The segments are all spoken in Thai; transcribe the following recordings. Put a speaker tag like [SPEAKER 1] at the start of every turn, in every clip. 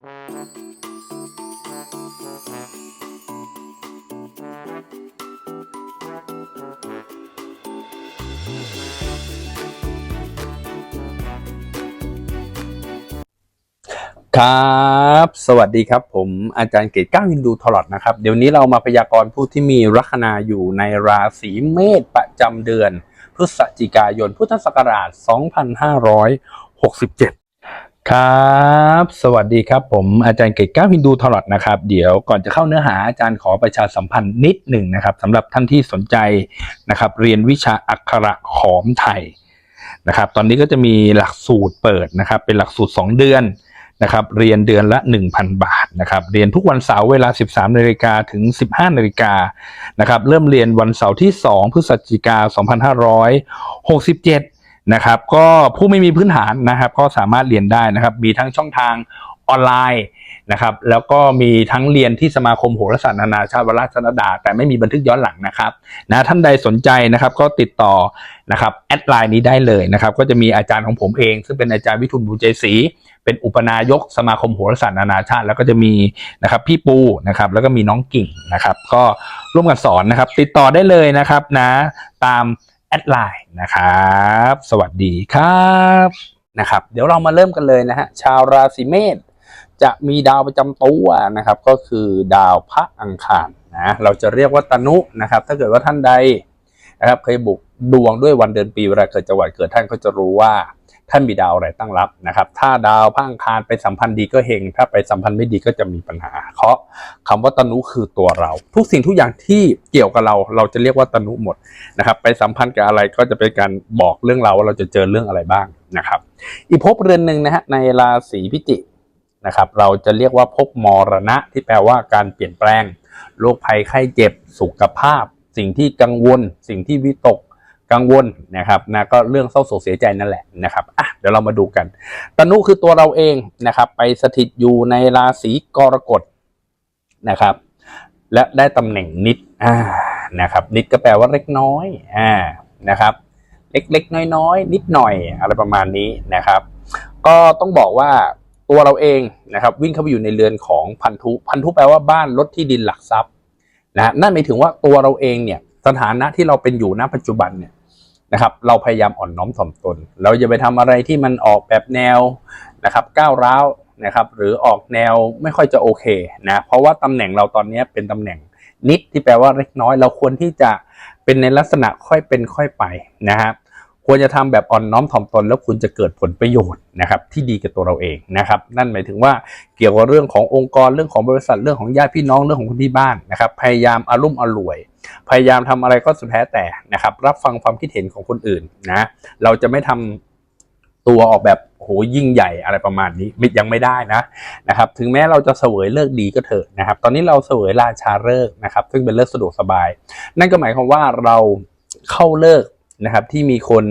[SPEAKER 1] ครับ สวัสดีครับผมอาจารย์เกตก้าววินดูทลอดนะครับ เดี๋ยวนี้เรามาพยากรณ์ผู้ที่มีลัคนาอยู่ในราศีเมษประจำเดือน พฤศจิกายนพุทธศักราช 2567 ครับ สวัสดีครับผมอาจารย์เกตก้าววินดูทลอดนะครับ เดี๋ยวก่อนจะเข้าเนื้อหาอาจารย์ขอประชาสัมพันธ์นิดหนึ่งนะครับสำหรับท่านที่สนใจนะครับ เรียนวิชาอักขระขอมไทยนะครับ ตอนนี้ก็จะมีหลักสูตรเปิดนะครับ เป็นหลักสูตร 2 เดือนนะครับ เรียนเดือนละ 1,000 บาทนะครับ เรียนทุกวันเสาร์เวลา 13นาฬิกาถึง 15นาฬิกานะครับ เริ่มเรียนวันเสาร์ที่ 2 พฤศจิกา2567 นะครับ ก็ผู้ไม่มีพื้นฐานนะครับ ก็สามารถเรียนได้นะครับ มีทั้งช่องทางออนไลน์นะครับ แล้วก็มีทั้งเรียนที่สมาคมโหราศาสตร์นานาชาติวราชนดา แต่ไม่มีบันทึกย้อนหลังนะครับนะท่านใดสนใจนะครับก็ติดต่อนะครับแอดไลน์นี้ได้เลยนะครับ ก็จะมีอาจารย์ของผมเอง ซึ่งเป็นอาจารย์วิทูลบุญใจศรีเป็นอุปนายกสมาคมโหราศาสตร์นานาชาติ แล้วก็จะมีนะครับพี่ปูนะครับ แล้วก็มีน้องกิ่งนะครับ ก็ร่วมกันสอนนะครับ ติดต่อได้เลยนะครับนะตาม แอดไลน์นะครับ สวัสดีครับนะครับ เดี๋ยวเรามาเริ่มกันเลยนะฮะชาวราศีเมษจะมีดาวประจำตัวนะครับ ก็คือดาวพระอังคารนะเราจะเรียกว่าตนุนะครับ ถ้าเกิดว่าท่านใดนะครับเคยบุกดวงด้วยวันเดือนปีเวลาเกิดจังหวัดเกิดท่านก็จะรู้ว่า ท่านมีดาวอะไรตั้งรับนะครับ ถ้าดาวพระอังคารไปสัมพันธ์ดีก็เฮงถ้าไปสัมพันธ์ไม่ดีก็จะมีปัญหาเพราะคำว่าตนุคือตัวเรา ทุกสิ่งทุกอย่างที่เกี่ยวกับเรา เราจะเรียกว่าตนุหมดนะครับ ไปสัมพันธ์กับอะไรก็จะเป็นการบอกเรื่องเราว่าเราจะเจอเรื่องอะไรบ้างนะครับ อีกภพเรือนหนึ่งนะฮะในราศีพิจิกนะครับ เราจะเรียกว่าภพมรณะ ที่แปลว่าการเปลี่ยนแปลงโรคภัยไข้เจ็บสุขภาพ สิ่งที่กังวล สิ่งที่วิตก กังวลนะครับนะก็เรื่องเศร้าโศกเสียใจนั่นแหละนะครับอะเดี๋ยวเรามาดูกันตนุคือตัวเราเองนะครับ ไปสถิตอยู่ในราศีกรกฎนะครับ และได้ตำแหน่งนิดอ่านะครับ นิดก็แปลว่าเล็กน้อยอ่านะครับ เล็กๆน้อยๆนิดหน่อยอะไรประมาณนี้นะครับ ก็ต้องบอกว่าตัวเราเองนะครับ วิ่งเข้าไปอยู่ในเรือนของพันธุพันธุแปลว่าบ้านรถที่ดินหลักทรัพย์นะฮะนั่นหมายถึงว่าตัวเราเองเนี่ยสถานะที่เราเป็นอยู่ณปัจจุบันเนี่ย นะครับเราพยายามอ่อนน้อมถ่อมตน เราอย่าไปทำอะไรที่มันออกแบบแนวนะครับก้าวร้าวนะครับหรือออกแนวไม่ค่อยจะโอเคนะเพราะว่าตำแหน่งเราตอนนี้เป็นตำแหน่งนิดที่แปลว่าเล็กน้อย เราควรที่จะเป็นในลักษณะค่อยเป็นค่อยไปนะครับ ควรจะทำแบบอ่อนน้อมถ่อมตน แล้วคุณจะเกิดผลประโยชน์นะครับที่ดีกับตัวเราเองนะครับนั่นหมายถึงว่าเกี่ยวกับเรื่องขององค์กรเรื่องของบริษัทเรื่องของญาติพี่น้องเรื่องของคนที่บ้านนะครับพยายามอารุ่มอร่วย พยายามทำอะไรก็สุดแท้แต่นะครับรับฟังความคิดเห็นของคนอื่นนะเราจะไม่ทำตัวออกแบบโหยิ่งใหญ่อะไรประมาณนี้ม่ยังไม่ได้นะนะครับ ถึงแม้เราจะเสวยเลิกดีก็เถอะนะครับ ตอนนี้เราเสวยราชาเลิกนะครับ ซึ่งเป็นเลิกสะดวกสบาย นั่นก็หมายความว่าเราเข้าเลิก นะครับที่มีคน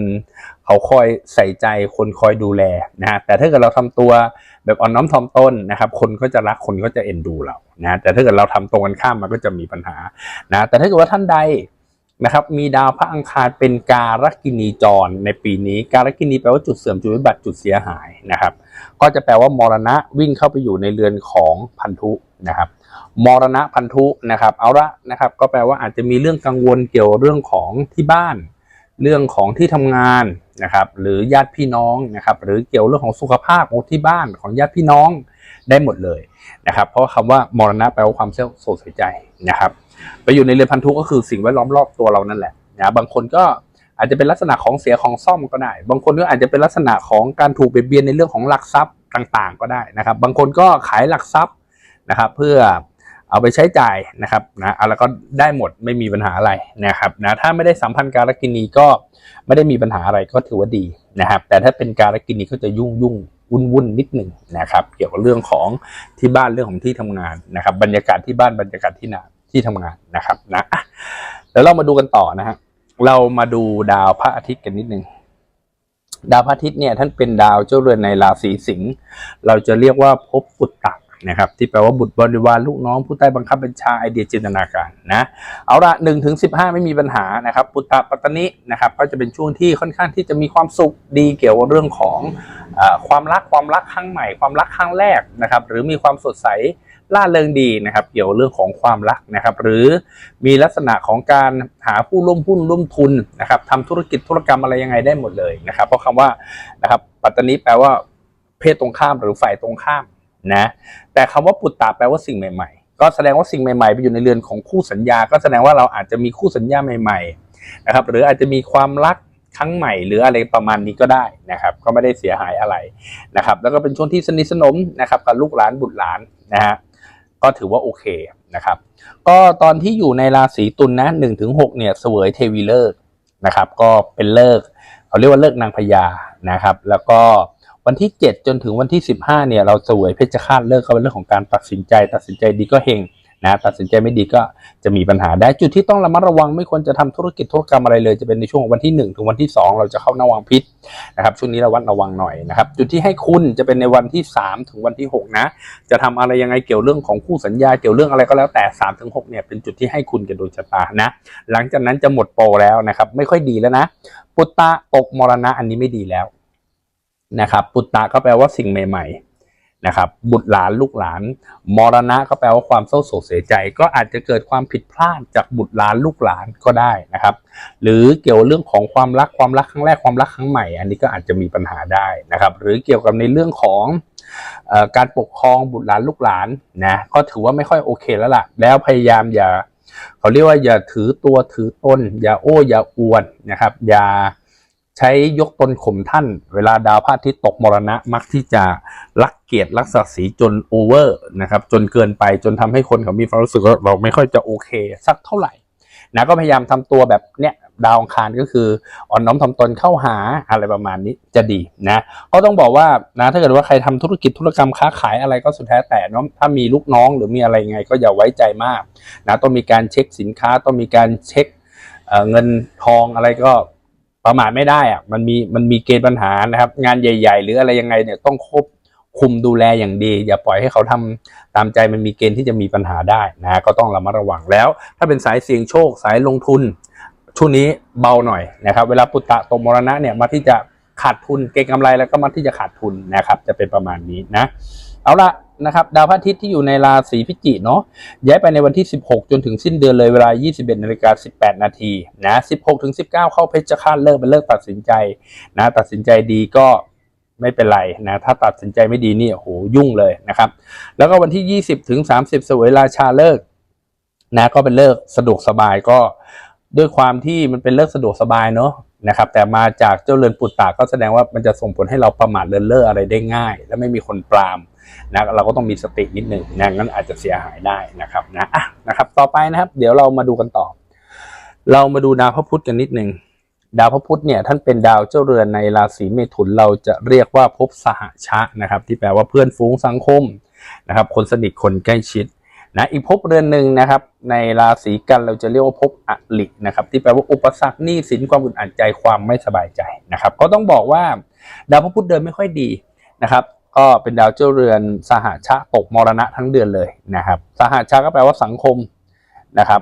[SPEAKER 1] เขาคอยใส่ใจคนคอยดูแลนะฮะแต่ถ้าเกิดเราทำตัวแบบอ่อนน้อมถ่อมตนนะครับคนก็จะรักคนก็จะเอ็นดูเรานะแต่ถ้าเกิดเราทำตรงกันข้ามมันก็จะมีปัญหานะแต่ถ้าเกิดว่าท่านใดนะครับมีดาวพระอังคารเป็นการกินีจรในปีนี้ การกินีแปลว่าจุดเสื่อมจุดวิบัติจุดเสียหายนะครับ ก็จะแปลว่ามรณะวิ่งเข้าไปอยู่ในเรือนของพันธุนะครับมรณะพันธุนะครับเอาละนะครับ ก็แปลว่าอาจจะมีเรื่องกังวลเกี่ยวเรื่องของที่บ้าน เรื่องของที่ทำงานนะครับ หรือญาติพี่น้องนะครับ หรือเกี่ยวเรื่องของสุขภาพของที่บ้านของญาติพี่น้องได้หมดเลยนะครับ เพราะคำว่ามรณะแปลว่าความเศร้าโศกเสียใจนะครับ ไปอยู่ในเรือนพันธุก็คือสิ่งแวดล้อมรอบตัวเรานั่นแหละนะบางคนก็อาจจะเป็นลักษณะของเสียของซ่อมก็ได้ บางคนก็อาจจะเป็นลักษณะของการถูกเบียดเบียนในเรื่องของหลักทรัพย์ต่างๆ ก็ได้นะครับ บางคนก็ขายหลักทรัพย์นะครับ เพื่อ เอาไปใช้จ่ายนะครับนะเอาแล้วก็ได้หมดไม่มีปัญหาอะไรนะครับนะถ้าไม่ได้สัมพันธ์การกินีก็ไม่ได้มีปัญหาอะไรก็ถือว่าดีนะครับ แต่ถ้าเป็นการกินีก็จะยุ่งยุ่งวุ่นวุ่นนิดหนึ่งนะครับ เกี่ยวกับเรื่องของที่บ้านเรื่องของที่ทำงานนะครับ บรรยากาศที่บ้านบรรยากาศที่นาที่ทำงานนะครับนะอะเดี๋ยวเรามาดูกันต่อนะฮะเรามาดูดาวพระอาทิตย์กันนิดหนึ่งดาวพระอาทิตย์เนี่ยท่านเป็นดาวเจ้าเรือนในราศีสิงห์เราจะเรียกว่าภพปุตตะ นะครับที่แปลว่าบุตรบริวารลูกน้องผู้ใต้บังคับบัญชาไอเดียจินตนาการนะเอาละหนึ่งถึงสิบห้าไม่มีปัญหานะครับปุตตะปัตตนินะครับก็จะเป็นช่วงที่ค่อนข้างที่จะมีความสุขดีเกี่ยวกับเรื่องของอความรักความรักครั้งใหม่ ความรักครั้งแรกนะครับหรือมีความสดใสล่าเริงดีนะครับเกี่ยวกับเรื่องของความรักนะครับหรือมีลักษณะของการหาผู้ร่วมหุ้นร่วมทุนนะครับทำธุรกิจธุรกรรมอะไรยังไงได้หมดเลยนะครับเพราะคำว่านะครับปัตตนิแปลว่าเพศตรงข้ามหรือฝ่ายตรงข้าม นะแต่คำว่าปุตตะแปลว่าสิ่งใหม่ ๆ ก็แสดงว่าสิ่งใหม่ๆ ไปอยู่ในเรือนของคู่สัญญา ก็แสดงว่าเราอาจจะมีคู่สัญญาใหม่ๆนะครับหรืออาจจะมีความรักครั้งใหม่หรืออะไรประมาณนี้ก็ได้นะครับ ก็ไม่ได้เสียหายอะไรนะครับ แล้วก็เป็นช่วงที่สนิทสนมนะครับกับลูกหลานบุตรหลานนะฮะก็ถือว่าโอเคนะครับ ก็ตอนที่อยู่ในราศีตุลนะหนึ่งถึงหกเนี่ยเสวยเทวีเลิกนะครับ ก็เป็นเลิกเขาเรียกว่าเลิกนางพญานะครับ แล้วก็ วันที่ 7 จนถึงวันที่ 15เนี่ยเราสวยเพชฌฆาตเลิกก็เป็นเรื่องของการตัดสินใจ ตัดสินใจดีก็เฮงนะตัดสินใจไม่ดีก็จะมีปัญหาได้จุดที่ต้องระมัดระวังไม่ควรจะทำธุรกิจธุรกรรมอะไรเลย จะเป็นในช่วงวันที่ 1 ถึงวันที่ 2 เราจะเข้าหน้าวังพิษนะครับช่วงนี้ระวัดระวังหน่อยนะครับจุดที่ให้คุณจะเป็นในวันที่ 3 ถึงวันที่ 6 นะ จะทำอะไรยังไงเกี่ยวเรื่องของคู่สัญญาเกี่ยวเรื่องอะไรก็แล้วแต่3ถึง6เนี่ยเป็นจุดที่ให้คุณกับดวงชะตานะ หลังจากนั้นจะหมดโปรแล้วนะครับไม่ค่อยดีแล้วนะ ปุตตะตกมรณะอันนี้ไม่ดีแล้ว นะครับ ปุตตะก็แปลว่าสิ่งใหม่ ๆ นะครับ บุตรหลานลูกหลาน มรณะก็แปลว่าความเศร้าโศกเสียใจ ก็อาจจะเกิดความผิดพลาดจากบุตรหลานลูกหลานก็ได้นะครับ หรือเกี่ยวเรื่องของความรักความรักครั้งแรกความรักครั้งใหม่ อันนี้ก็อาจจะมีปัญหาได้นะครับ หรือเกี่ยวกับในเรื่องของอการปกครองบุตรหลานลูกหลานนะก็ถือว่าไม่ค่อยโอเคแล้วล่ะ แล้วพยายามอย่าเขาเรียกว่าอย่าถือตัวถือตนอย่าโอ้อย่าอวดนะครับ อย่า ใช้ยกตนข่มท่าน เวลาดาวพระอาทิตย์ตกมรณะมักที่จะรักเกียรติรักศักดิ์ศรีจนโอเวอร์นะครับจนเกินไปจนทำให้คนเขามีความรู้สึกว่าเราไม่ค่อยจะโอเคสักเท่าไหร่นะก็พยายามทำตัวแบบเนี้ยดาวอังคารก็คืออ่อนน้อมถ่อมตนเข้าหาอะไรประมาณนี้จะดีนะก็ต้องบอกว่านะถ้าเกิดว่าใครทำธุรกิจธุรกรรมค้าขายอะไรก็สุดแท้แต่เนาะถ้ามีลูกน้องหรือมีอะไรไงก็อย่าไว้ใจมากนะต้องมีการเช็คสินค้าต้องมีการเช็คเเงินทองอะไรก็ ประมาทไม่ได้อะมันมีมันมีเกณฑ์ปัญหานะครับ งานใหญ่ ๆ หรืออะไรยังไงเนี่ยต้องควบคุมดูแลอย่างดี อย่าปล่อยให้เขาทำตามใจมันมีเกณฑ์ที่จะมีปัญหาได้นะก็ต้องระมัดระวังแล้ว ถ้าเป็นสายเสี่ยงโชคสายลงทุนช่วงนี้เบาหน่อยนะครับ เวลาปุตตะตกมรณะเนี่ยมาที่จะขาดทุนเก็งกำไรแล้วก็มาที่จะขาดทุนนะครับ จะเป็นประมาณนี้นะ เอาละ นะครับดาวพระอาทิตย์ที่อยู่ในราศีพิจิกเนาะย้ายไปในวันที่ 16 จนถึงสิ้นเดือนเลยเวลา 21นาฬิกา18 นาทีนะ16ถึง19 เข้าเพชฌฆาตเลิกเป็นเลิกตัดสินใจนะตัดสินใจดีก็ไม่เป็นไรนะถ้าตัดสินใจไม่ดีนี่โอ้โหยุ่งเลยนะครับ แล้วก็วันที่ 20ถึง30เสวยราชาเลิกนะก็เป็นเลิกสะดวกสบายก็ด้วยความที่มันเป็นเลิกสะดวกสบายเนาะนะครับแต่มาจากเจ้าเรือนปุตตะก็แสดงว่ามันจะส่งผลให้เราประมาทเลินเล่ออะไรได้ง่าย และไม่มีคนปราม นะเราก็ต้องมีสตินิดหนึ่งนะงั้นอาจจะเสียหายได้นะครับนะอะนะครับ ต่อไปนะครับ เดี๋ยวเรามาดูกันต่อ เรามาดูดาวพระพุธกันนิดหนึ่งดาวพระพุธเนี่ยท่านเป็นดาวเจ้าเรือนในราศีเมถุนเราจะเรียกว่าภพสหชะนะครับ ที่แปลว่าเพื่อนฝูงสังคมนะครับ คนสนิทคนใกล้ชิดนะอีกภพเรือนหนึ่งนะครับ ในราศีกันเราจะเรียกว่าภพอลินะครับ ที่แปลว่าอุปสรรคหนี้สินความอึดอัดใจความไม่สบายใจนะครับ ก็ต้องบอกว่าดาวพระพุธเดินไม่ค่อยดีนะครับ ก็เป็นดาวเจ้าเรือนสหชะตกมรณะทั้งเดือนเลยนะครับสหชะก็แปลว่าสังคมนะครับ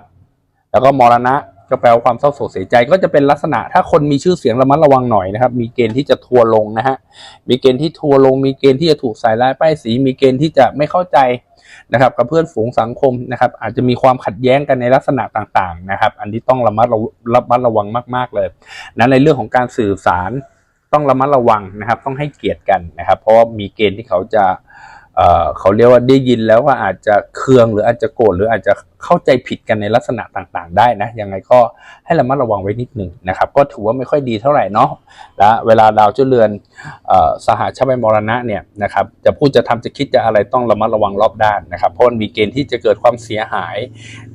[SPEAKER 1] แล้วก็มรณะก็แปลว่าความเศร้าโศกเสียใจก็จะเป็นลักษณะถ้าคนมีชื่อเสียงระมัดระวังหน่อยนะครับ มีเกณฑ์ที่จะทัวลงนะฮะมีเกณฑ์ที่ทัวลง มีเกณฑ์ที่จะถูกใส่ร้ายป้ายสี มีเกณฑ์ที่จะไม่เข้าใจนะครับ กับเพื่อนฝูงสังคมนะครับ อาจจะมีความขัดแย้งกันในลักษณะต่างๆนะครับ อันนี้ต้องระมัดระระมัดระวังมาก ๆเลยนะในเรื่องของการสื่อสาร ต้องระมัดระวังนะครับ ต้องให้เกียรติกันนะครับ เพราะว่ามีเกณฑ์ที่เขาจะ เขาเรียกว่าได้ยินแล้วว่าอาจจะเคืองหรืออาจจะโกรธหรืออาจจะเข้าใจผิดกันในลักษณะต่างๆ ได้นะยังไงก็ให้ระมัดระวังไว้นิดหนึ่งนะครับ ก็ถือว่าไม่ค่อยดีเท่าไหร่เนาะและเวลาดาวเจ้าเรือนอสหชาติมรณะเนี่ยนะครับจะพูดจะทำจะคิดจะอะไรต้องระมัดระวังรอบด้านนะครับ เพราะมันมีเกณฑ์ที่จะเกิดความเสียหาย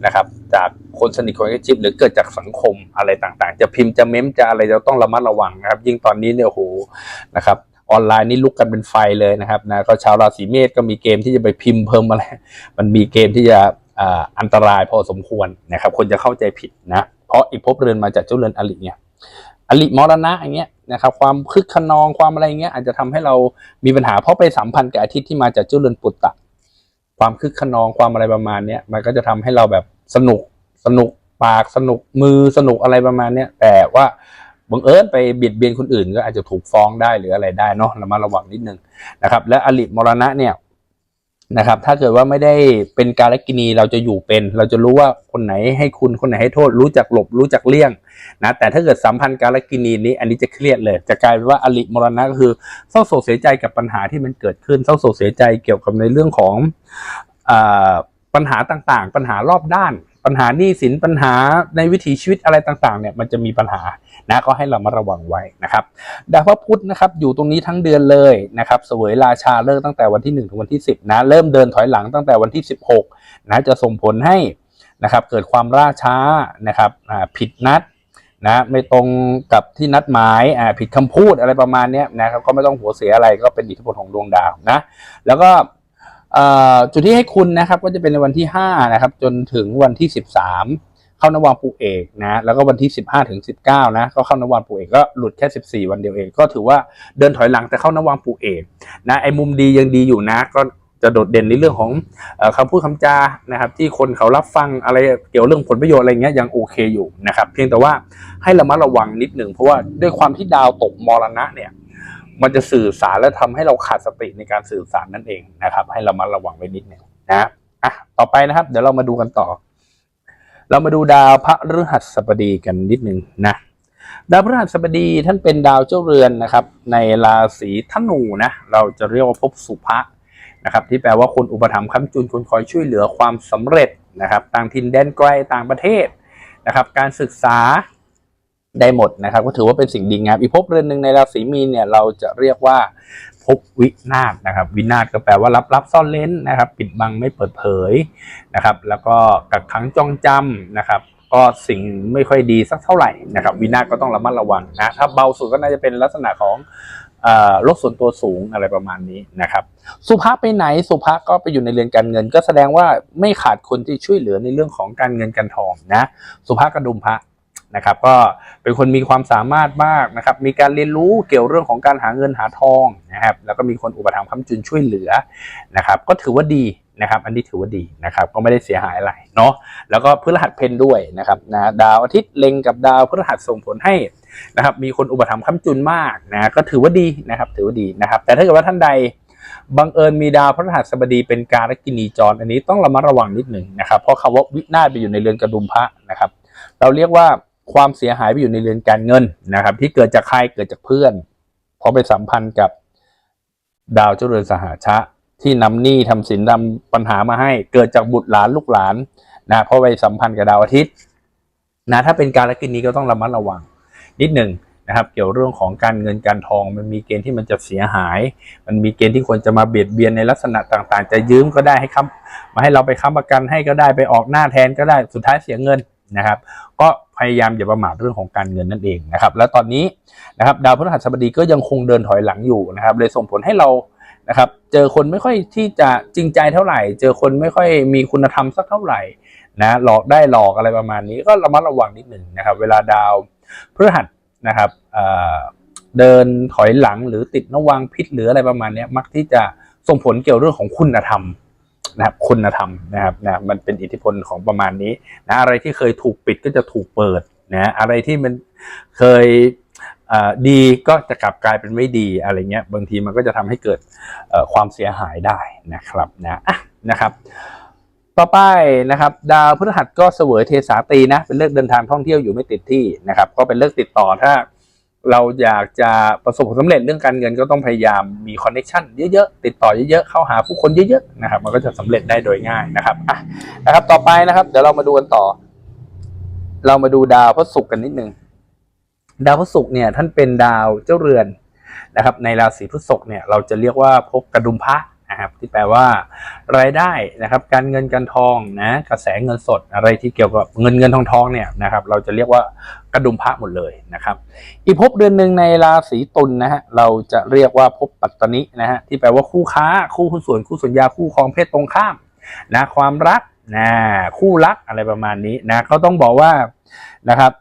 [SPEAKER 1] นะครับ จากคนสนิทคนใกล้ชิดหรือเกิดจากสังคมอะไรต่างๆ จะพิมพ์จะเม้มจะอะไรเราต้องระมัดระวังนะครับ ยิ่งตอนนี้เนี่ยโหนะครับ ออนไลน์นี่ลุกกันเป็นไฟเลยนะครับนะก็ชาวราศีเมษก็มีเกมที่จะไปพิมพ์เพิ่มอะไรมันมีเกมที่จะอันตรายพอสมควรนะครับ คนจะเข้าใจผิดนะเพราะอีกภพเรือนมาจากเจ้าเรือนอลิเนี่ยอลิมรณะอย่างเงี้ยนะครับความคึกขนองความอะไรเงี้ยอาจจะทำให้เรามีปัญหาเพราะไปสัมพันธ์กับอาทิตย์ที่มาจากเจ้าเรือนปุตตะ ความคึกขนองความอะไรประมาณเนี้ยมันก็จะทำให้เราแบบสนุกสนุกปากสนุกมือสนุกอะไรประมาณเนี้ยแต่ว่า บังเอิญไปเบียดเบียนคนอื่น ก็อาจจะถูกฟ้องได้หรืออะไรได้เนาะระมัดระวังนิดนึงนะครับ และอลิมรณะเนี่ยนะครับ ถ้าเกิดว่าไม่ได้เป็นการลกินีเราจะอยู่เป็น เราจะรู้ว่าคนไหนให้คุณคนไหนให้โทษ รู้จักหลบรู้จักเลี่ยงนะแต่ถ้าเกิดสัมพันธ์การลกินีนี้อันนี้จะเครียดเลย จะกลายเป็นว่าอลิมรณะก็คือเศร้าโศกเสียใจกับปัญหาที่มันเกิดขึ้นเศร้าโศกเสียใจเกี่ยวกับในเรื่องของอ่าปัญหาต่างๆ ปัญหารอบด้าน ปัญหาหนี้สินปัญหาในวิถีชีวิตอะไรต่างๆเนี่ยมันจะมีปัญหานะก็ให้เรามาระวังไว้นะครับดาวพระพุธนะครับอยู่ตรงนี้ทั้งเดือนเลยนะครับเสวยราชาเลิกตั้งแต่วันที่ 1 ถึงวันที่ 10นะเริ่มเดินถอยหลังตั้งแต่วันที่ 16นะจะส่งผลให้นะครับเกิดความล่าช้านะครับผิดนัดนะไม่ตรงกับที่นัดหมายอ่าผิดคำพูดอะไรประมาณนี้นะครับก็ไม่ต้องหัวเสียอะไรก็เป็นอิทธิพลของดวงดาวนะแล้วก็ จุดที่ให้คุณนะครับก็จะเป็นในวันที่ 5 นะครับ จนถึงวันที่ 13 เข้านวางปูเอกนะแล้วก็วันที่ 15ถึง19 นะก็เข้านวางปูเอกก็หลุดแค่ 14 วันเดียวเอง ก็ถือว่าเดินถอยหลังแต่เข้านวางปูเอกนะไอ้มุมดียังดีอยู่นะก็จะโดดเด่นในเรื่องของออคำพูดคำจานะครับ ที่คนเขารับฟังอะไรเกี่ยวเรื่องผลประโยชน์อะไรเงี้ยยังโอเคอยู่นะครับ เพียงแต่ว่าให้ระมัดระวังนิดหนึ่งเพราะว่าด้วยความที่ดาวตกมรณะเนี่ย มันจะสื่อสารและทำให้เราขาดสติในการสื่อสารนั่นเองนะครับ ให้เรามาระวังไว้นิดหนึงนะอะต่อไปนะครับ เดี๋ยวเรามาดูกันต่อ เรามาดูดาวพระฤหัสบดีกันนิดหนึ่งนะดาวพฤหัสบดีท่านเป็นดาวเจ้าเรือนนะครับ ในราศีธนูนะเราจะเรียกว่าภพสุภะนะครับที่แปลว่าคนอุปถัมภ์ค้ำจุนคนคอยช่วยเหลือความสำเร็จนะครับ ต่างถิ่นแดนไกลต่างประเทศนะครับ การศึกษา ได้หมดนะครับ ก็ถือว่าเป็นสิ่งดีงามอีกภพเรือนหนึ่งในราศีมีนเนี่ยเราจะเรียกว่าภพวินาศนะครับ วินาศก็แปลว่าลับลับซ่อนเล้นนะครับ ปิดบังไม่เปิดเผยนะครับ แล้วก็กักขังจองจำนะครับก็สิ่งไม่ค่อยดีสักเท่าไหร่นะครับวินาศก็ต้องระมัดระวังนะถ้าเบาสุดก็น่าจะเป็นลักษณะของโรคส่วนตัวสูงอะไรประมาณนี้นะครับ สุภาพไปไหนสุภาพก็ไปอยู่ในเรือนการเงิน ก็แสดงว่าไม่ขาดคนที่ช่วยเหลือในเรื่องของการเงินการทองนะ สุภาพกระดุมพระ นะครับก็เป็นคนมีความสามารถมากนะครับมีการเรียนรู้เกี่ยวเรื่องของการหาเงินหาทองนะครับแล้วก็มีคนอุปถัมภ์ค้ำจุนช่วยเหลือนะครับก็ถือว่าดีนะครับอันนี้ถือว่าดีนะครับก็ไม่ได้เสียหายอะไรเนาะแล้วก็พฤหัสเพนด้วยนะครับนะดาวอาทิตย์เล็งกับดาวพฤหัสส่งผลให้นะครับมีคนอุปถัมภ์ค้ำจุนมากนะก็ถือว่าดีนะครับถือว่าดีนะครับแต่ถ้าเกิดว่าท่านใดบังเอิญมีดาวพฤหัสบดีเป็นการกินีจรอันนี้ต้องระมัดระวังนิดหนึ่งนะครับเพราะคำว่าวินาศไปอยู่ในเรือนกระดุมพระนะครับ เราเรียกว่า ความเสียหายไปอยู่ในเรือนการเงินนะครับ ที่เกิดจากใครเกิดจากเพื่อน เพราะไปสัมพันธ์กับดาวเจ้าเรือนสหชะ ที่นำหนี้ทำสินนำปัญหามาให้ เกิดจากบุตรหลานลูกหลานนะเพราะไปสัมพันธ์กับดาวอาทิตย์นะถ้าเป็นการกินีก็ต้องระมัดระวัง นิดหนึ่งนะครับ เกี่ยวเรื่องของการเงินการทองมันมีเกณฑ์ที่มันจะเสียหาย มันมีเกณฑ์ที่ควรจะมาเบียดเบียนในลักษณะต่างๆ จะยืมก็ได้ให้ค้ำมาให้เราไปค้ำประกันให้ก็ได้ไปออกหน้าแทนก็ได้สุดท้ายเสียเงิน นะครับ ก็พยายามอย่าประมาทเรื่องของการเงินนั่นเองนะครับ แล้วตอนนี้นะครับดาวพฤหัสบดีก็ยังคงเดินถอยหลังอยู่นะครับ เลยส่งผลให้เรานะครับ เจอคนไม่ค่อยที่จะจริงใจเท่าไหร่ เจอคนไม่ค่อยมีคุณธรรมสักเท่าไหร่นะหลอกได้หลอกอะไรประมาณนี้ก็ระมัดระวังนิดหนึ่งนะครับ เวลาดาวพฤหัสนะครับเเดินถอยหลังหรือติดนวังพิษหรืออะไรประมาณนี้มักที่จะส่งผลเกี่ยวเรื่องของคุณธรรม นะครับคุณธรรมนะครับนะมันเป็นอิทธิพลของประมาณนี้นะอะไรที่เคยถูกปิดก็จะถูกเปิดนะอะไรที่มันเคยดีก็จะกลับกลายเป็นไม่ดีอะไรเงี้ยบางทีมันก็จะทำให้เกิดความเสียหายได้นะครับนะอะนะครับต่อไปนะครับดาวพฤหัสก็เสวยเทสาตีนะเป็นเลิกเดินทางท่องเที่ยวอยู่ไม่ติดที่นะครับก็เป็นเลิกติดต่อถ้า เราอยากจะประสบผลสำเร็จเรื่องการเงินก็ต้องพยายามมีคอนเนคชันเยอะๆ ติดต่อเยอะๆ เข้าหาผู้คนเยอะๆ นะครับ มันก็จะสำเร็จได้โดยง่ายนะครับอะนะครับ ต่อไปนะครับ เดี๋ยวเรามาดูกันต่อ เรามาดูดาวพระศุกร์กันนิดนึง ดาวพระศุกร์เนี่ย ท่านเป็นดาวเจ้าเรือนนะครับ ในราศีพฤษภเนี่ย เราจะเรียกว่าภพกระดุมพระ นะครับที่แปลว่ารายได้นะครับการเงินการทองนะกระแสเงินสดอะไรที่เกี่ยวกับเงินเงินทองทองเนี่ยนะครับเราจะเรียกว่ากระดุมพระหมดเลยนะครับ อีกภพเดือนหนึ่งในราศีตุลนะฮะเราจะเรียกว่าภพปัตตนินะฮะที่แปลว่าคู่ค้าคู่หุ้นส่วนคู่สัญญาคู่ครองเพศตรงข้ามนะความรักนะคู่รักอะไรประมาณนี้นะเขาต้องบอกว่านะครับ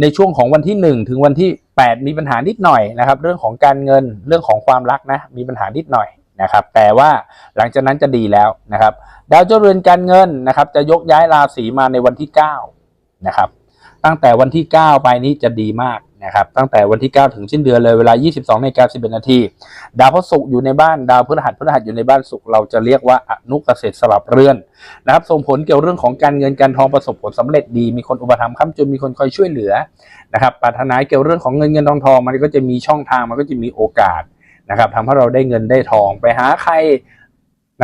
[SPEAKER 1] ในช่วงของวันที่หนึ่งถึงวันที่แปดมีปัญหานิดหน่อยนะครับ เรื่องของการเงินเรื่องของความรักนะมีปัญหานิดหน่อย นะครับแต่ว่าหลังจากนั้นจะดีแล้วนะครับ ดาวเจ้าเรือนการเงินนะครับ จะยกย้ายราศีมาในวันที่9นะครับตั้งแต่วันที่ 9 ไปนี้จะดีมากนะครับ ตั้งแต่วันที่ 9 ถึงสิ้นเดือนเลยเวลา 22นกา11นาที ดาวพฤหัสอยู่ในบ้านดาวพฤหัสพฤหัสอยู่ในบ้านสุขเราจะเรียกว่าอนุเกษตรสลับเรือนนะครับ ส่งผลเกี่ยวเรื่องของการเงินการทองประสบผลสำเร็จดี มีคนอุปถัมภ์ค้ำจุนมีคนคอยช่วยเหลือนะครับปรารถนาเกี่ยวเรื่องของเงินเงินทองทองมันก็จะมีช่องทางมันก็จะมีโอกาส นะครับทำให้เราได้เงินได้ทองไปหาใคร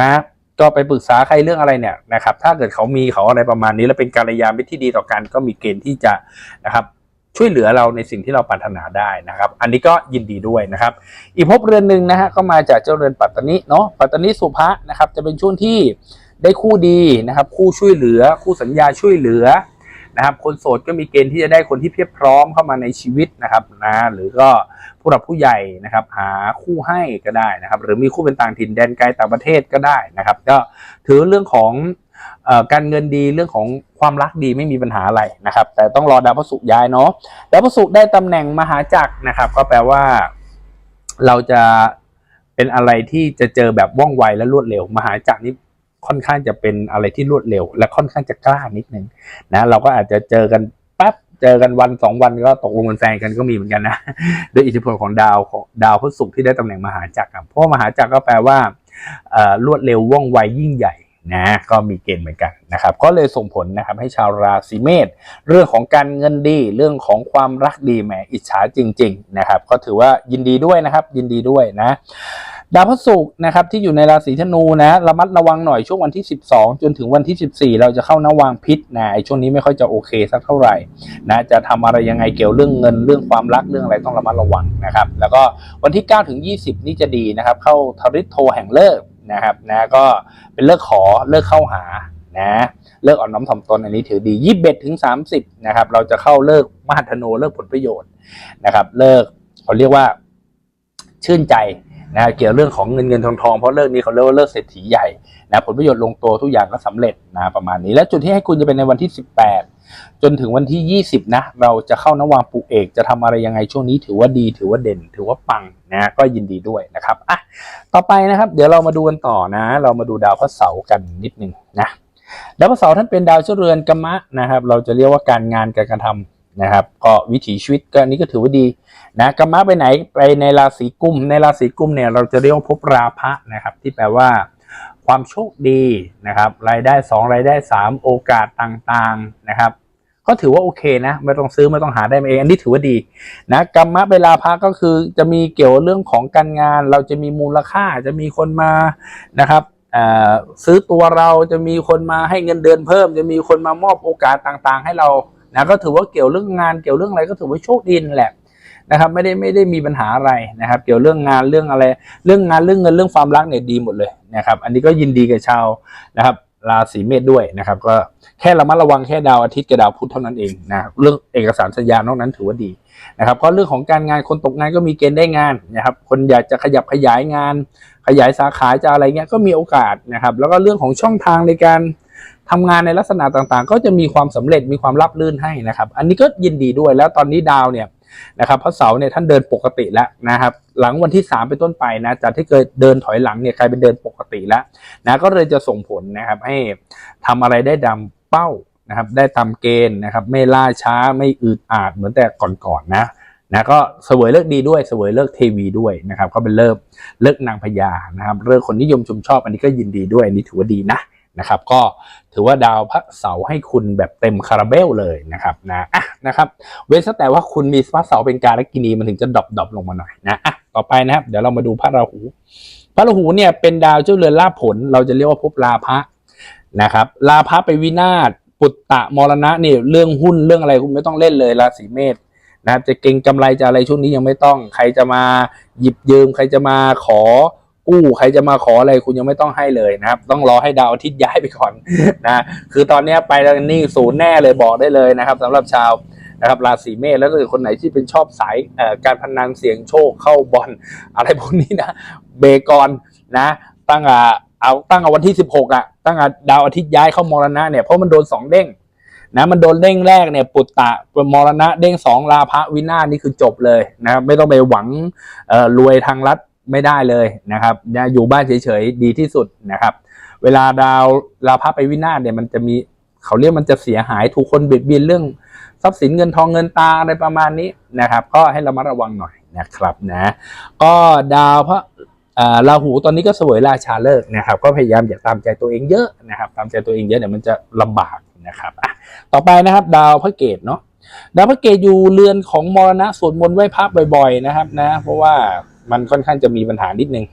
[SPEAKER 1] นะก็ไปปรึกษาใครเรื่องอะไรเนี่ยนะครับ ถ้าเกิดเขามีเขาอะไรประมาณนี้ แล้วเป็นการยามิตรที่ดีต่อกันก็มีเกณฑ์ที่จะนะครับช่วยเหลือเราในสิ่งที่เราปรารถนาได้นะครับ อันนี้ก็ยินดีด้วยนะครับ อีกภพเรือนหนึ่งนะฮะก็มาจากเจ้าเรือนปัตตานิเนาะปัตตานิสุภะนะครับ จะเป็นช่วงที่ได้คู่ดีนะครับ คู่ช่วยเหลือ คู่สัญญาช่วยเหลือ นะครับ คนโสดก็มีเกณฑ์ที่จะได้คนที่เพียบพร้อมเข้ามาในชีวิตนะครับนะหรือก็ผู้หลักผู้ใหญ่นะครับ หาคู่ให้ก็ได้นะครับ หรือมีคู่เป็นต่างถิ่นแดนไกลต่างประเทศก็ได้นะครับ ก็ถือเรื่องของอการเงินดีเรื่องของความรักดีไม่มีปัญหาอะไรนะครับ แต่ต้องรอดาวพฤหัสย้ายเนาะดาวพฤหัสได้ตำแหน่งมหาจักรนะครับ ก็แปลว่า เราจะเป็นอะไรที่จะเจอแบบว่องไวและรวดเร็ว มหาจักรนี้ ค่อนข้างจะเป็นอะไรที่รวดเร็ว และค่อนข้างจะกล้านิดนึงนะเราก็อาจจะเจอกันแป๊บเจอกันวันสองวันก็ตกลงเป็นแฟนกันก็มีเหมือนกันนะด้วยอิทธิพลของดาวของดาวพฤหัสที่ได้ตำแหน่งมหาจักรเพราะมหาจักรก็แปลว่าเอ่อรวดเร็วว่องไวยิ่งใหญ่นะก็มีเกณฑ์เหมือนกันนะครับ ก็เลยส่งผลนะครับให้ชาวราศีเมษเรื่องของการเงินดีเรื่องของความรักดีแหมอิจฉาจริง ๆ นะครับ ก็ถือว่ายินดีด้วยนะครับ ยินดีด้วยนะ ดาวพฤหัสนะครับที่อยู่ในราศีธนูนะระมัดระวังหน่อยช่วงวันที่ 12 จนถึงวันที่ 14 เราจะเข้านวางพิษนะไอ้ช่วงนี้ไม่ค่อยจะโอเคสักเท่าไหร่นะจะทำอะไรยังไงเกี่ยวเรื่องเงินเรื่องความรักเรื่องอะไรต้องระมัดระวังนะครับแล้วก็วันที่ 9 ถึง 20 นี่จะดีนะครับเข้าทริตโทแห่งเลิกนะครับนะก็เป็นเลิกขอเลิกเข้าหานะเลิกอ่อนน้อมถ่อมตนอันนี้ถือดียี่สิบเอ็ดถึงสามสิบนะครับเราจะเข้าเลิกมหัทโนเลิกผลประโยชน์นะครับเลิกเขาเรียกว่าชื่นใจ นะเกี่ยวเรื่องของเงินเงินทองทองเพราะเลิกนี้เขาเรียกว่าเลิกเศรษฐีใหญ่นะผลประโยชน์ลงตัวทุกอย่างก็สำเร็จนะประมาณนี้ และจุดที่ให้คุณจะเป็นในวันที่สิบแปดจนถึงวันที่ยี่สิบนะ เราจะเข้านวางปูเอกจะทำอะไรยังไงช่วงนี้ถือว่าดี ถือว่าเด่น ถือว่าปังนะก็ยินดีด้วยนะครับอะต่อไปนะครับ เดี๋ยวเรามาดูกันต่อนะ เรามาดูดาวพระเสาร์กันนิดนึงนะดาวพฤหัสาร์ท่านเป็นดาวเจ้าเรือนกรรมะนะครับ เราจะเรียกว่าการงานการกระทำ นะครับก็วิถีชีวิตก็นนี้ก็ถือว่าดีนะกรรมะไปไหนไปในราศีกุมในราศีกุมเนี่ยเราจะเรียกว่าภพราพะนะครับ ที่แปลว่า ความโชคดีนะครับ รายได้สองรายได้สามโอกาสต่างๆนะครับ ก็ถือว่าโอเคนะ ไม่ต้องซื้อไม่ต้องหาได้มาเองอันนี้ถือว่าดีนะกรรมะเวลาพักก็คือจะมีเกี่ยวเรื่องของการงาน เราจะมีมูลค่าจะมีคนมานะครับเอ่อซื้อตัวเราจะมีคนมาให้เงินเดือนเพิ่ม จะมีคนมามอบโอกาสต่างๆ ให้เรา นะก็ถือว่าเกี่ยวเรื่องงานเกี่ยวเรื่องอะไรก็ถือว่าโชคดีนแหละนะครับไม่ได้ไม่ได้มีปัญหาอะไรนะครับ เกี่ยวเรื่องงานเรื่องอะไร เรื่องงานเรื่องเงินเรื่องความรักเนี่ยดีหมดเลยนะครับอันนี้ก็ยินดีกับชาวนะครับราศีเมษด้วยนะครับ ก็แค่ระมัดระวังแค่ดาวอาทิตย์กับดาวพุธเท่านั้นเองนะเรื่องเอกสารสัญญานอกนั้นถือว่าดีนะครับก็เรื่องของการงานคนตกงานก็มีเกณฑ์ได้งานนะครับ คนอยากจะขยับขยายงาน ขยายสาขาจะอะไรเงี้ยก็มีโอกาสนะครับ แล้วก็เรื่องของช่องทางในการ ทำงานในลักษณะต่างๆ ก็จะมีความสำเร็จมีความรับรื่นให้นะครับ อันนี้ก็ยินดีด้วยแล้วตอนนี้ดาวเนี่ยนะครับพระเสาร์เนี่ยท่านเดินปกติแล้วนะครับ หลังวันที่ 3 เป็นต้นไปนะจากที่เคยเดินถอยหลังเนี่ยกลายเป็นเดินปกติแล้วนะก็เลยจะส่งผลนะครับให้ทำอะไรได้ดำเป้านะครับได้ตามเกณฑ์นะครับไม่ล่าช้าไม่อืดอาดเหมือนแต่ก่อนๆนะนะก็เสวยเลิกดีด้วยเสวยเลิกเทวีด้วยนะครับก็เป็นเลิกเลิกนางพญานะครับเลิกคนนิยมชมชอบอันนี้ก็ยินดีด้วยอันนี้ถือว่าดีนะ นะครับ ก็ถือว่าดาวพระเสาร์ให้คุณแบบเต็มคาราเบลเลยนะครับนะอะนะครับเว้นแต่ว่าคุณมีพระเสาร์เป็นการกินีมันถึงจะดรอปดรอปลงมาหน่อยนะอะต่อไปนะครับ เดี๋ยวเรามาดูพระราหู พระราหูเนี่ยเป็นดาวเจ้าเรือนลาผล เราจะเรียกว่าภพลาภะนะครับลาภะไปวินาศปุตตะมรณะนี่เรื่องหุ้นเรื่องอะไรคุณไม่ต้องเล่นเลยราศีเมษนะครับจะเก่งกำไรจะอะไรช่วงนี้ยังไม่ต้อง ใครจะมาหยิบยืมใครจะมาขอ กู้ใครจะมาขออะไรคุณยังไม่ต้องให้เลยนะครับ ต้องรอให้ดาวอาทิตย์ย้ายไปก่อนนะคือตอนนี้ไปแล้วนี่ศูนย์แน่เลยบอกได้เลยนะครับสำหรับชาวนะครับราศีเมษแล้วก็คนไหนที่เป็นชอบสายเอ่อการพนันเสี่ยงโชคเข้าบอลอะไรพวกนี้นะเบกอนนะตั้งอะเอาตั้งเอาวันที่ 16อะตั้งอะดาวอาทิตย์ย้ายเข้ามรณะเนี่ยเพราะมันโดนสองเด้งนะมันโดนเด้งแรกเนี่ยปุตตะมรณะเด้งสองลาภวินาศนี่คือจบเลยนะครับไม่ต้องไปหวังเอ่อรวยทางรัฐ ไม่ได้เลยนะครับนะอยู่บ้านเฉยๆดีที่สุดนะครับ เวลาดาวลาพระไปวินาศเนี่ยมันจะมีเขาเรียกมันจะเสียหายถูกคนเบียดเบียนเรื่องทรัพย์สินเงินทองเงินตาอะไรประมาณนี้นะครับ ก็ให้เรามาระวังหน่อยนะครับนะก็ดาวพระอ่าราหูตอนนี้ก็เสวยราชาเลิกนะครับ ก็พยายามอย่าตามใจตัวเองเยอะนะครับ ตามใจตัวเองเยอะเดี๋ยวมันจะลำบากนะครับอะต่อไปนะครับ ดาวพระเกตเนาะดาวพระเกตอยู่เรือนของมรณะสวดมนต์ไหว้พระบ่อย ๆ นะครับนะ เพราะว่า มันค่อนข้างจะมีปัญหานิดนึง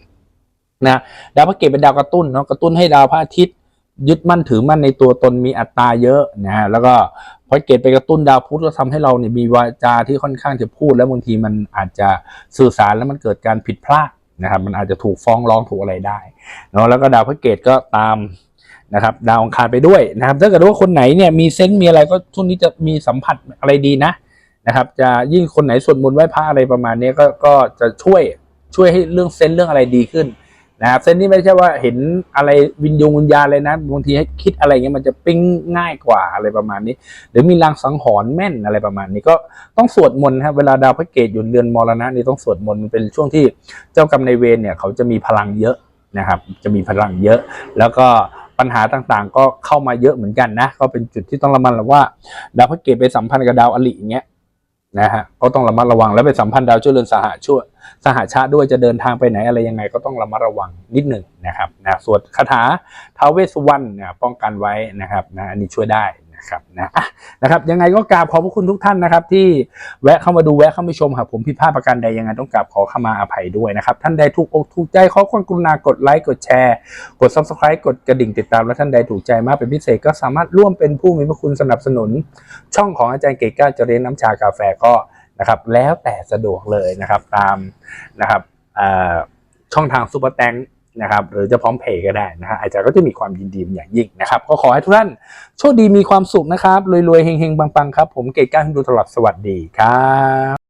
[SPEAKER 1] นะดาวพระเกตเป็นดาวกระตุ้นเนาะกระตุ้นให้ดาวพระอาทิตย์ ยึดมั่นถือมั่นในตัวตนมีอัตราเยอะนะฮะแล้วก็พระเกตไปกระตุ้นดาวพุธก็ทำให้เราเนี่ยมีวาจาที่ค่อนข้างจะพูด แล้วบางทีมันอาจจะสื่อสารแล้วมันเกิดการผิดพลาดนะครับมันอาจจะถูกฟ้องร้องถูกอะไรได้เนาะแล้วก็ดาวพระเกตก็ตามนะครับดาวอังคารไปด้วยนะครับถ้าเกิดว่าคนไหนเนี่ยมีเซนต์มีอะไรก็ช่วงนี้จะมีสัมผัสอะไรดีนะนะครับ จะยิ่งคนไหนสวดมนต์ไหว้พระอะไรประมาณนี้ก็ก็จะช่วย ช่วยให้เรื่องเซนเรื่องอะไรดีขึ้นนะครับเส้นนี้ไม่ใช่ว่าเห็นอะไรวิญญงวิญญาณเลยนะบางทีให้คิดอะไรเงี้ยมันจะปิ้งง่ายกว่าอะไรประมาณนี้ หรือมีลางสังหรณ์แม่นอะไรประมาณนี้ก็ต้องสวดมนต์ครับเวลาดาวพระเกตอยู่เรือนมรณะนี่ต้องสวดมนต์มันเป็นช่วงที่เจ้ากรรมในเวรเนี่ยเขาจะมีพลังเยอะนะครับ จะมีพลังเยอะ แล้วก็ปัญหาต่างๆ ก็เข้ามาเยอะเหมือนกันนะก็เป็นจุดที่ต้องระมัดระวังดาวพระเกตไปสัมพันธ์กับดาวอลิอย่างเงี้ยนะฮะก็ต้องระมัดระวังแล้วไปสัมพันธ์ดาวช่วยเรือนสหช่วย สหชาติด้วยจะเดินทางไปไหนอะไรยังไงก็ต้องระมัดระวังนิดหนึ่งนะครับนะสวดคาถาท้าวเวสสุวรรณเนี่ยป้องกันไว้นะครับนะอันนี้ช่วยได้นะครับนะนะครับยังไงก็กราบขอบพระคุณทุกท่านนะครับ ที่แวะเข้ามาดูแวะเข้ามาชมครับผมผิดพลาดประการใดยังไงต้องกราบขอขมาอภัยด้วยนะครับ ท่านใดถูกอกถูกใจขอความกรุณากดไลค์กดแชร์ กด subscribe กดกระดิ่งติดตาม และท่านใดถูกใจมากเป็นพิเศษก็สามารถร่วมเป็นผู้มีพระคุณสนับสนุน ช่องของอาจารย์เกตก้าเจริญน้ำชากาแฟก็ นะครับ แล้วแต่สะดวกเลยนะครับตามนะครับช่องทางซูเปอร์แตงนะครับหรือจะพร้อมเพย์ก็ได้นะฮะอาจารย์ก็จะมีความยินดีเป็นอย่างยิ่งนะครับ ก็ขอให้ทุกท่านโชคดีมีความสุขนะครับรวยๆเฮงๆปังๆครับ ผมเกตก้าฮินดูตลอดสวัสดีครับ